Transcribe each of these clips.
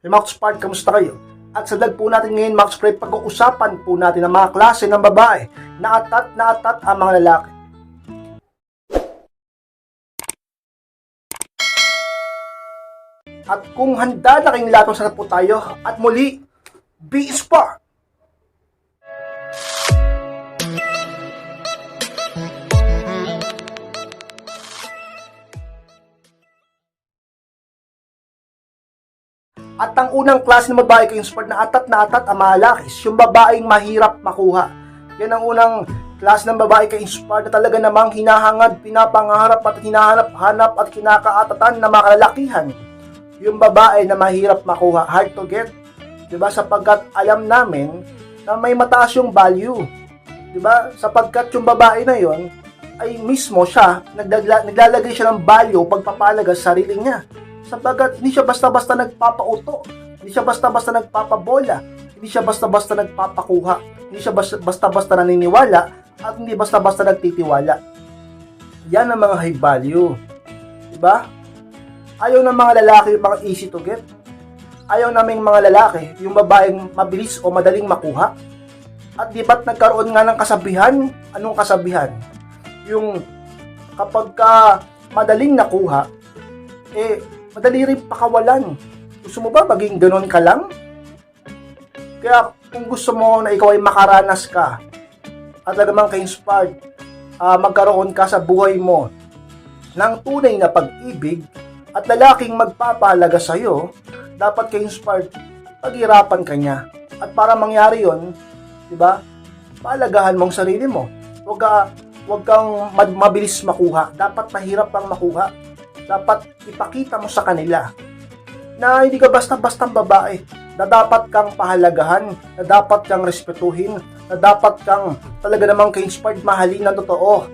Hey Max Part, kamusta kayo? At sa vlog po natin ngayon, Max Pre, pag-uusapan po natin ang mga klase ng babae na atat na atat ang mga lalaki. At kung handa na kayong latong sarap po tayo, at muli, be spark! At ang unang klase ng babae ko inspired na atat na atat ang mga lalakis, yung babaeng mahirap makuha. Yan ang unang klase ng babae ka inspired na talaga namang hinahangad, pinapangarap at hinahanap-hanap at kinakaatatan na mga kalalakihan. Yung babae na mahirap makuha, hard to get. 'Di ba? Sapagkat alam namin na may mataas yung value. 'Di ba? Sapagkat yung babae na yon ay mismo siya nagdagla, naglalagay siya ng value pagpapalaga sa sarili niya sapagkat hindi siya basta-basta nagpapauto, hindi siya basta-basta nagpapabola, hindi siya basta-basta nagpapakuha, hindi siya basta- basta-basta naniniwala, at hindi basta-basta nagtitiwala. Yan ang mga high value. Diba? Ayaw ng mga lalaki yung mga easy to get. Ayaw naming mga lalaki yung babaeng mabilis o madaling makuha. At di ba't nagkaroon nga ng kasabihan? Anong kasabihan? Yung kapag ka madaling nakuha, eh, madali rin pakawalan. Gusto mo ba maging ganon ka lang? Kaya kung gusto mo na ikaw ay makaranas ka at lagamang ka-inspired, ah, magkaroon ka sa buhay mo ng tunay na pag-ibig at lalaking magpapahalaga sa iyo, dapat ka-inspired, paghirapan ka niya. At para mangyari yon, di ba, palagahan mong sarili mo. Huwag ka, huwag kang mabilis makuha. Dapat mahirap kang makuha dapat ipakita mo sa kanila na hindi ka basta-bastang babae, na dapat kang pahalagahan, na dapat kang respetuhin, na dapat kang talaga namang ka-inspired mahalin ng totoo.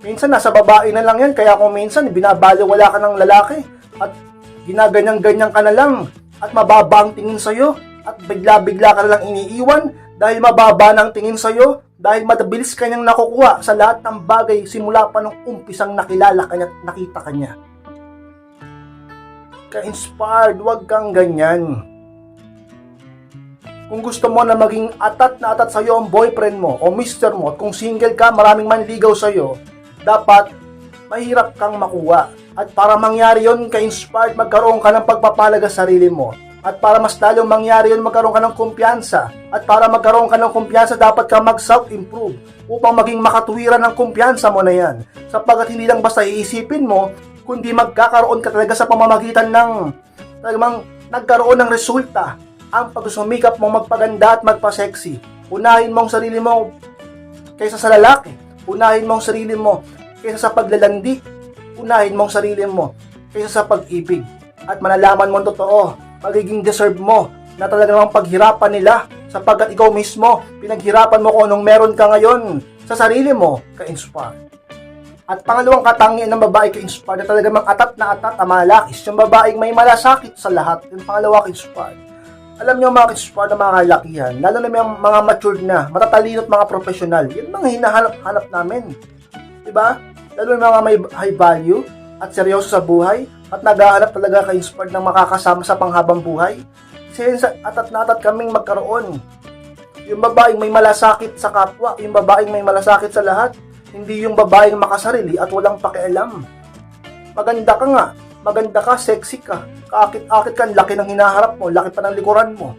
Minsan nasa babae na lang yan, kaya kung minsan binabali wala ka ng lalaki at ginaganyan-ganyan ka na lang at mababa ang tingin sa'yo at bigla-bigla ka na lang iniiwan dahil mababa ng tingin sa'yo dahil madabilis kanyang nakukuha sa lahat ng bagay simula pa nung umpisang nakilala kanya at nakita kanya. Ka-inspired, wag kang ganyan. Kung gusto mo na maging atat na atat sa'yo ang boyfriend mo o mister mo at kung single ka, maraming manligaw sa'yo, dapat mahirap kang makuha. At para mangyari yon ka-inspired, magkaroon ka ng pagpapalaga sa sarili mo. At para mas lalong mangyari yun, magkaroon ka ng kumpiyansa. At para magkaroon ka ng kumpiyansa, dapat ka mag-self-improve upang maging makatuwiran ng kumpiyansa mo na yan. Sapagkat hindi lang basta iisipin mo, kundi magkakaroon ka talaga sa pamamagitan ng talagang nagkaroon ng resulta ang pagsusumikap mong magpaganda at magpa-sexy. Unahin mong sarili mo kaysa sa lalaki. Unahin mong sarili mo kaysa sa paglalandi. Unahin mong sarili mo kaysa sa pag-ibig. At malalaman mo ang totoo, magiging deserve mo na talaga namang paghirapan nila sapagkat ikaw mismo, pinaghirapan mo kung anong meron ka ngayon sa sarili mo, ka-inspire. At pangalawang katangian ng babae ka-inspire na talaga mang atat na atat ang mga lakis, yung babaeng may malasakit sa lahat, yung pangalawa ka-inspire. Alam niyo mga ka-inspire na mga kalakihan, lalo na may mga matured na, matatalino at mga profesional, yun mga hinahanap-hanap namin. Diba? Lalo na mga may high value at seryoso sa buhay at naghahanap talaga ka-inspired ng makakasama sa panghabang buhay. Sa atat na atat kaming magkaroon. Yung babaeng may malasakit sa kapwa, yung babaeng may malasakit sa lahat, hindi yung babaeng makasarili at walang pakialam. Maganda ka nga, maganda ka, sexy ka, kaakit-akit ka, laki ng hinaharap mo, laki pa ng likuran mo.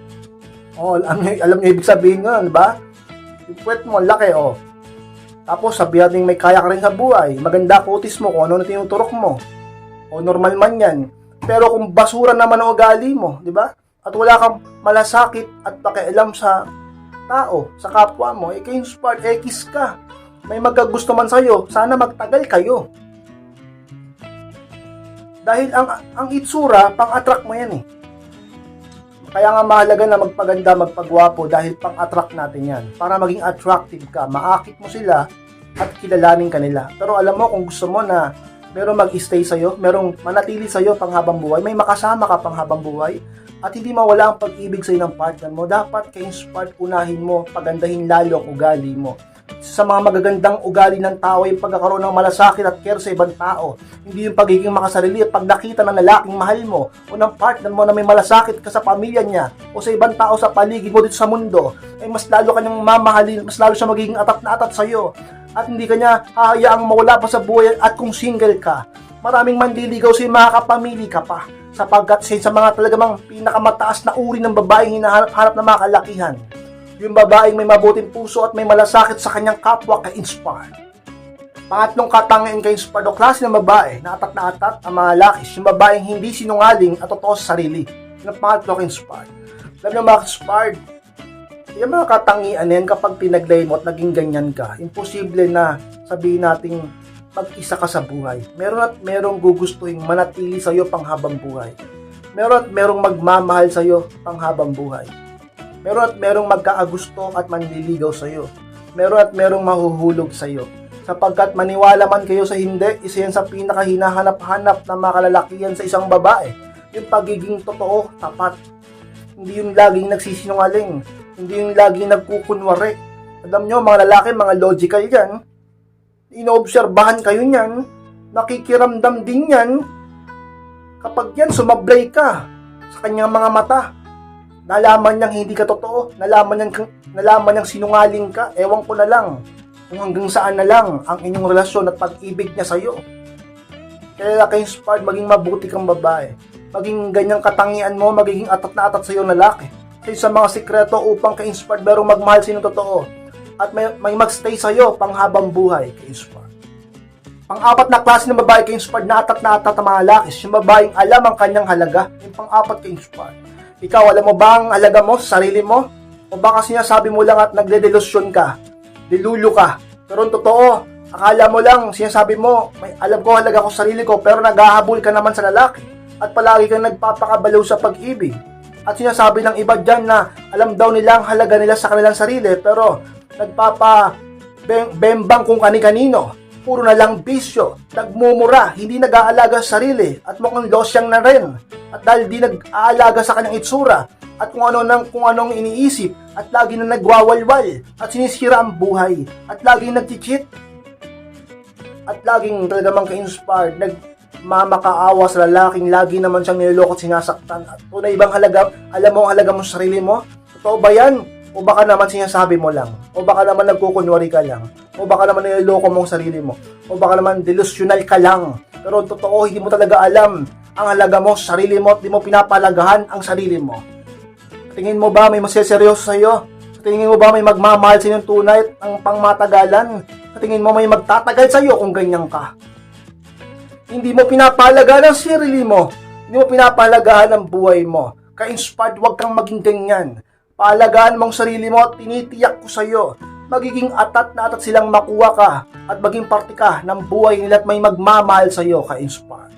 Oh, alam alam niyo ibig sabihin nun, di ba? Yung puwet mo, laki, oh. Tapos, sabihan din may kaya ka rin sa buhay. Maganda kutis mo kung ano na tinuturok mo. O normal man yan. Pero kung basura naman ang ugali mo, di ba? At wala kang malasakit at pakialam sa tao, sa kapwa mo, eh, ka-inspired, X ka. May magkagusto man sa'yo, sana magtagal kayo. Dahil ang ang itsura, pang-attract mo yan eh. Kaya nga mahalaga na magpaganda, magpagwapo dahil pang-attract natin yan. Para maging attractive ka, maakit mo sila at kilalanin ka nila. Pero alam mo, kung gusto mo na merong mag-stay sa'yo, merong manatili sa'yo pang habang buhay, may makasama ka pang habang buhay, at hindi mawala ang pag-ibig sa'yo ng partner mo, dapat ka-inspired unahin mo, pagandahin lalo ang ugali mo. sa mga magagandang ugali ng tao yung pagkakaroon ng malasakit at care sa ibang tao. Hindi yung pagiging makasarili at pag nakita ng lalaking mahal mo o ng partner mo na may malasakit ka sa pamilya niya o sa ibang tao sa paligid mo dito sa mundo, ay mas lalo kanyang mamahalin, mas lalo siya magiging atat na atat sa'yo. At hindi kanya hahayaang mawala pa sa buhay at kung single ka, maraming mandiligaw sa'yo, makakapamili ka pa sapagkat sa mga talagamang pinakamataas na uri ng babaeng hinahanap-hanap na mga kalakihan yung babaeng may mabuting puso at may malasakit sa kanyang kapwa ka-inspire. Pangatlong katangian ka-inspired o klase ng babae na atat na atat ang mga lakis, yung babaeng hindi sinungaling at totoo sa sarili. Yung ang pangatlo ka-inspired. Alam niyo mga inspired yung mga katangian na yan kapag pinaglay mo at naging ganyan ka, imposible na sabihin nating mag-isa ka sa buhay. Meron at merong gugustuhin manatili sa iyo panghabang buhay. Meron at merong magmamahal sa iyo panghabang buhay. Meron at merong magkaagusto at manliligaw sa iyo. Meron at merong mahuhulog sa iyo. Sapagkat maniwala man kayo sa hindi, isa yan sa pinakahinahanap-hanap na makalalakihan sa isang babae. Yung pagiging totoo, tapat. Hindi yung laging nagsisinungaling. Hindi yung laging nagkukunwari. Alam nyo, mga lalaki, mga logical yan. Inoobserbahan kayo niyan. Nakikiramdam din yan. Kapag yan, sumablay ka sa kanyang mga mata nalaman niyang hindi ka totoo, nalaman niyang, nalaman niyang sinungaling ka, ewan ko na lang kung hanggang saan na lang ang inyong relasyon at pag-ibig niya sa iyo. Kaya kayo inspired maging mabuti kang babae. Maging ganyang katangian mo, magiging atat na atat sa iyo na lalaki. Sa mga sikreto upang ka-inspired merong magmahal sino totoo at may, may magstay sa iyo panghabang buhay ka-inspired. Pang-apat na klase ng babae ka-inspired na atat na atat lalaki, yung babaeng alam ang kanyang halaga, yung pang-apat ka-inspired ikaw, alam mo ba ang halaga mo sa sarili mo? O baka sinasabi mo lang at nagdedelusyon ka? Dilulo ka. Pero totoo, akala mo lang, sinasabi mo, may alam ko halaga ko sa sarili ko, pero naghahabol ka naman sa lalaki. At palagi kang nagpapakabalaw sa pag-ibig. At sinasabi ng iba dyan na alam daw nila ang halaga nila sa kanilang sarili, pero nagpapa bem- bembang kung kani-kanino. Puro na lang bisyo, nagmumura, hindi nag-aalaga sa sarili, at mukhang losyang na rin. At dahil di nag-aalaga sa kanyang itsura, at kung ano nang kung anong iniisip, at lagi na nagwawalwal, at sinisira ang buhay, at laging nag-cheat, at laging talagamang ka-inspired, nag mamakaawa sa lalaking lagi naman siyang niloloko sinasaktan. At tunay bang halaga, alam mo ang halaga mo sa sarili mo? Totoo ba yan? O baka naman sinasabi mo lang? O baka naman nagkukunwari ka lang? O baka naman niloloko mo ang sarili mo? O baka naman delusional ka lang? Pero totoo, hindi mo talaga alam ang halaga mo sa sarili mo at di mo pinapalagahan ang sarili mo. Tingin mo ba may maseseryoso sa iyo? Tingin mo ba may magmamahal sa iyong tunay at ang pangmatagalan? Tingin mo may magtatagal sa iyo kung ganyan ka? Hindi mo pinapalagahan ang sarili mo. Hindi mo pinapalagahan ang buhay mo. Ka-inspired, huwag kang maging ganyan. Paalagaan mong sarili mo at tinitiyak ko sa iyo. Magiging atat na atat silang makuha ka at maging parte ka ng buhay nila at may magmamahal sa iyo, ka-inspired.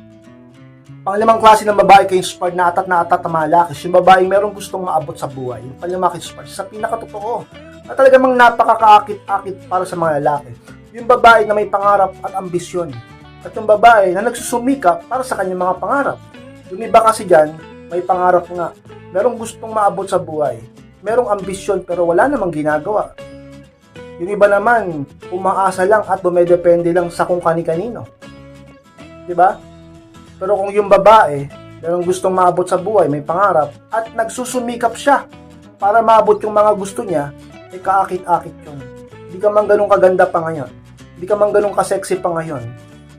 Panglimang klase ng babae ka-inspired na atat na atat na malakis, yung babaeng merong gustong maabot sa buhay. Yung panglimang ka-inspired, sa pinakatotoo, na talagang napakakaakit-akit para sa mga lalaki. Yung babae na may pangarap at ambisyon. At yung babae na nagsusumikap para sa kanyang mga pangarap. Yung iba kasi dyan, may pangarap nga. Merong gustong maabot sa buhay. Merong ambisyon pero wala namang ginagawa. Yung iba naman, umaasa lang at dumedepende lang sa kung kani-kanino. ba? Pero kung yung babae, merong gustong maabot sa buhay, may pangarap, at nagsusumikap siya para maabot yung mga gusto niya, ay kaakit-akit yun. Hindi ka man ganun kaganda pa ngayon. Hindi ka man ganun kasexy pa ngayon.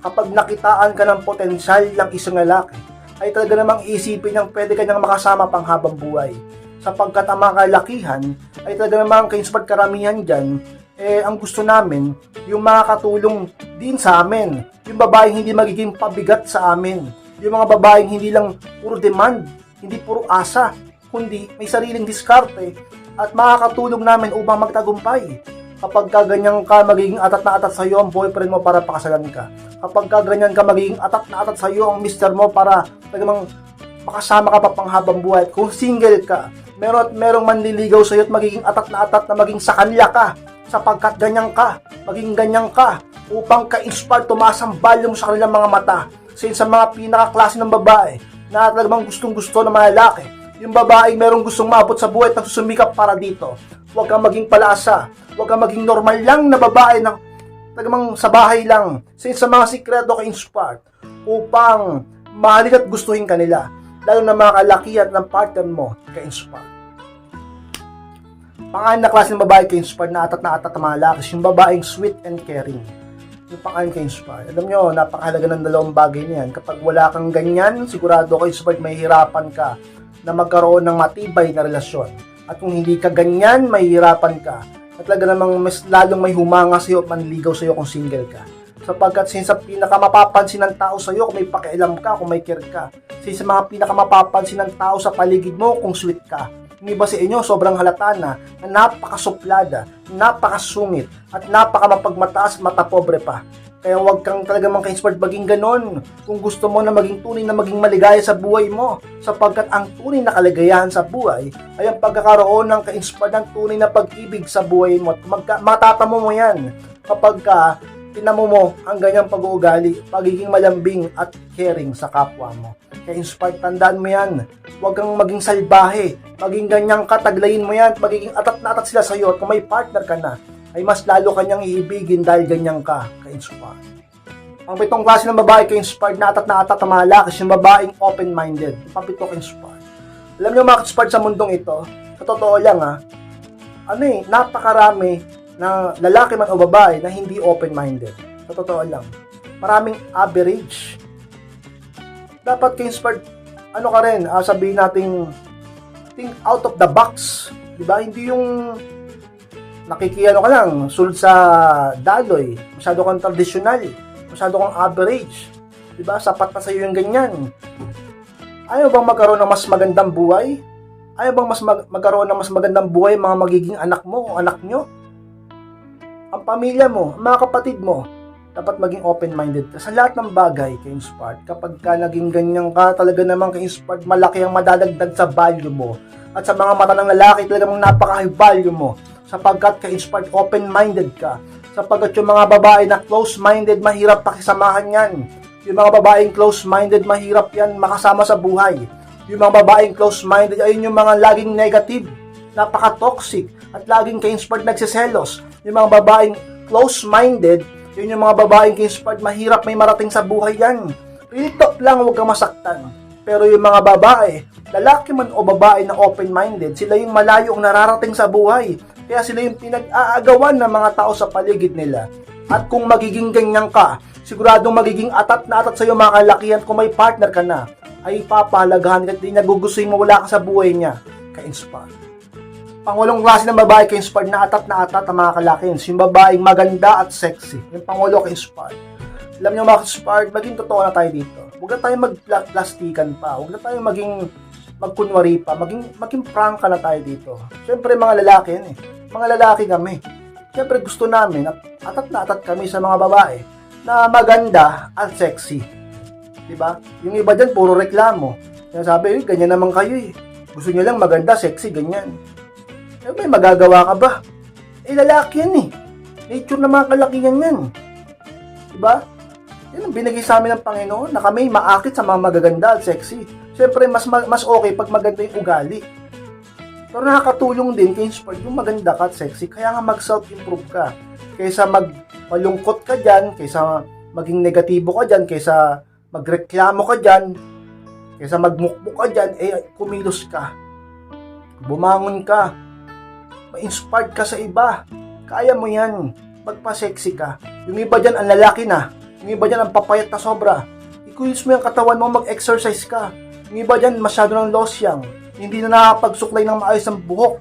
Kapag nakitaan ka ng potensyal ng isang lalaki, ay talaga namang isipin niyang pwede kanyang makasama pang habang buhay. Sapagkat ang mga kalakihan, ay talaga namang kainsipad karamihan dyan, eh, ang gusto namin, yung makakatulong din sa amin. Yung babaeng hindi magiging pabigat sa amin. Yung mga babaeng hindi lang puro demand, hindi puro asa, kundi may sariling diskarte at makakatulong namin upang magtagumpay. Kapag ka ganyan ka, magiging atat na atat sa iyo ang boyfriend mo para pakasalan ka. Kapag ka ganyan ka, magiging atat na atat sa iyo ang mister mo para talagang makasama ka pa panghabang buhay. Kung single ka, meron at merong manliligaw sa iyo at magiging atat na atat na maging sa kanila ka sapagkat ganyan ka, maging ganyan ka upang ka-inspire tumaas ang value mo sa kanilang mga mata since sa mga pinakaklase ng babae na talagang gustong gusto ng mga lalaki yung babaeng merong gustong maabot sa buhay at nagsusumikap para dito Huwag kang maging palaasa. Huwag kang maging normal lang na babae na tagamang sa bahay lang. Since sa mga sikreto ka inspired upang mahalin at gustuhin ka nila. Lalo na mga kalakihan ng partner mo ka-inspired. Pangalan na klase ng babae ka-inspired na atat na atat ang mga lalaki, yung babaeng sweet and caring. Yung pangalan ka-inspired. Alam nyo, napakahalaga ng dalawang bagay niyan. Kapag wala kang ganyan, sigurado ka inspired, may hirapan ka na magkaroon ng matibay na relasyon. At kung hindi ka ganyan, mahihirapan ka. At talaga namang mas lalong may humanga sa'yo at manligaw sa'yo kung single ka. Sapagkat since sa pinakamapapansin ng tao sa'yo kung may pakialam ka, kung may care ka. Since sa mga pinakamapapansin ng tao sa paligid mo kung sweet ka. Yung iba sa inyo, sobrang halata na, na napakasuplada, napakasungit, at napakamapagmataas at matapobre pa. Kaya huwag kang talaga mang ka-inspired maging ganon kung gusto mo na maging tunay na maging maligaya sa buhay mo. Sapagkat ang tunay na kaligayahan sa buhay ay ang pagkakaroon ng ka-inspired ng tunay na pag-ibig sa buhay mo. At magka, matatamo mo yan kapag ka tinamo mo ang ganyang pag-uugali, pagiging malambing at caring sa kapwa mo. Kaya inspired, tandaan mo yan. Huwag kang maging salbahe. Maging ganyang kataglayin mo yan. Magiging atat na atat sila sa'yo at kung may partner ka na, ay mas lalo kanyang iibigin dahil ganyan ka ka-inspired. Ang pitong klase ng babae ka-inspired na atat na atat lalaki, yung babaeng open-minded. Papito ka-inspired. Alam niyo mga ka-inspired sa mundong ito, sa totoo lang ha, ano eh, napakarami na lalaki man o babae na hindi open-minded. Sa totoo lang. Maraming average. Dapat ka-inspired, ano ka rin, ah, sabihin natin, think out of the box. Di ba? Hindi yung nakikiyano ka lang, sulod sa daloy, masyado kang tradisyonal, masyado kang average. Di ba? Sapat na sa'yo yung ganyan. Ayaw bang magkaroon ng mas magandang buhay? Ayaw bang mas mag- magkaroon ng mas magandang buhay mga magiging anak mo o anak nyo? Ang pamilya mo, ang mga kapatid mo, dapat maging open-minded sa lahat ng bagay kay inspired. Kapag ka naging ganyan ka, talaga namang kay inspired, malaki ang madadagdag sa value mo. At sa mga mata ng lalaki, talaga namang napaka-high value mo. Sapagkat ka inspired, open-minded ka. Sapagkat yung mga babae na close-minded, mahirap pakisamahan yan. Yung mga babaeng close-minded, mahirap yan makasama sa buhay. Yung mga babaeng close-minded, ayun yung mga laging negative, napaka-toxic, at laging ka-inspired nagsiselos. Yung mga babaeng close-minded, yun yung mga babaeng ka-inspired, mahirap may marating sa buhay yan. Real talk lang, huwag kang masaktan. Pero yung mga babae, lalaki man o babae na open-minded, sila yung malayo ang nararating sa buhay. Kaya sila yung pinag-aagawan ng mga tao sa paligid nila. At kung magiging ganyan ka, siguradong magiging atat na atat sa iyo mga kalakihan kung may partner ka na, ay papahalagahan ka at nagugustuhin mo wala ka sa buhay niya. Ka-inspire. Pangulong klase ng babae ka-inspired na atat na atat ang mga kalakihan. Yung babaeng maganda at sexy. Yung pangulo ka-inspired. Alam niyo mga ka-inspired, maging totoo na tayo dito. Huwag na tayo magplastikan pa. Huwag na tayo maging magkunwari pa. Maging, maging prangka na tayo dito. Siyempre mga lalaki yan eh. Mga lalaki kami. Siyempre gusto namin at atat na atat kami sa mga babae na maganda at sexy. Diba? Yung iba dyan, puro reklamo. Sinasabi, eh, ganyan naman kayo eh. Gusto nyo lang maganda, sexy, ganyan. Eh, may magagawa ka ba? Eh, lalaki yan eh. Nature ng mga kalakihan yan. Diba? Yan ang binigay sa amin ng Panginoon na kami maakit sa mga magaganda at sexy. Siyempre, mas, ma- mas okay pag maganda yung ugali. Pero nakakatulong din kay Inspired yung maganda ka at sexy. Kaya nga mag-self-improve ka. Kaysa mag malungkot ka dyan, kaysa maging negatibo ka dyan, kaysa magreklamo ka dyan, kaysa magmukmuk ka dyan, eh, kumilos ka. Bumangon ka. Ma-inspired ka sa iba. Kaya mo yan. Magpa-sexy ka. Yung iba dyan, ang lalaki na. Yung iba dyan, ang papayat na sobra. Ikulis mo yung katawan mo, mag-exercise ka. Yung iba dyan, masyado ng losyang. Hindi na nakapagsuklay ng maayos ang buhok.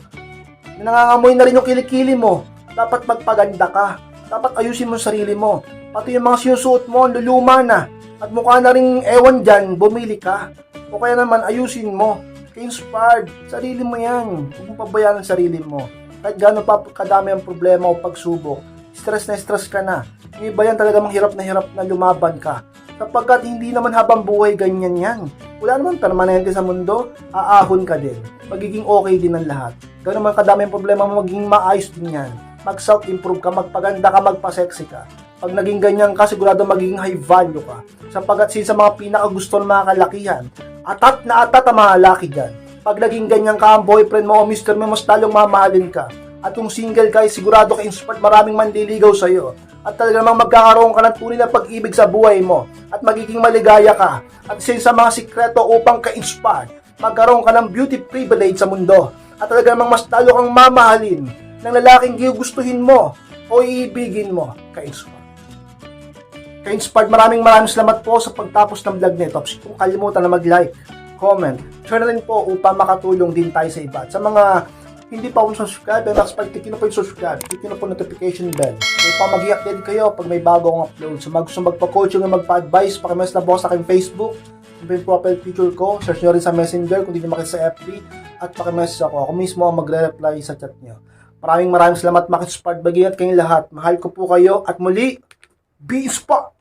Nangangamoy na rin yung kilikili mo. Dapat magpaganda ka. Dapat ayusin mo sarili mo. Pati yung mga sinusuot mo, luluma na. At mukha na rin ewan dyan, bumili ka. O kaya naman, ayusin mo. Ka-inspired. Sarili mo yan. Huwag mo pabayaan ang sarili mo. Kahit gano'n pa kadami ang problema o pagsubok. Stress na stress ka na. Yung iba yan talaga hirap na hirap na lumaban ka. Sapagkat hindi naman habang buhay ganyan yan. Wala naman permanente sa mundo, aahon ka din. Magiging okay din ang lahat. Gano'n man kadami problema mo, magiging maayos din yan. Mag-self-improve ka, magpaganda ka, magpa-sexy ka. Pag naging ganyan ka, sigurado magiging high value ka. Sapagkat sin sa mga pinakagusto ng mga kalakihan, atat na atat ang mga laki dyan. Pag naging ganyan ka ang boyfriend mo o mister mo, mas talong mamahalin ka. At kung single ka, sigurado ka inspired, maraming manliligaw sa'yo. At talaga namang magkakaroon ka ng tunay na pag-ibig sa buhay mo. At magiging maligaya ka. At isa sa mga sikreto upang ka-inspired, magkaroon ka ng beauty privilege sa mundo. At talaga namang mas talo kang mamahalin ng lalaking gugustuhin mo o iibigin mo ka-inspired. Ka-inspired, maraming maraming salamat po sa pagtapos ng vlog nito. Kung kalimutan na mag-like, comment, share na rin po upang makatulong din tayo sa iba. At sa mga hindi pa po subscribe, eh, mas pag-click nyo po yung subscribe, click nyo po notification bell. Upang mag-i-update kayo pag may bago akong upload. So mag gusto magpa-coaching o magpa-advise, pakimess na po sa aking Facebook, yung profile picture ko, search nyo rin sa messenger kung hindi nyo makita sa FB, at pakimessage ako. Ako mismo ang magre-reply sa chat nyo. Maraming maraming salamat, Makit Spart Bagi at kayong lahat. Mahal ko po kayo at muli, be spot!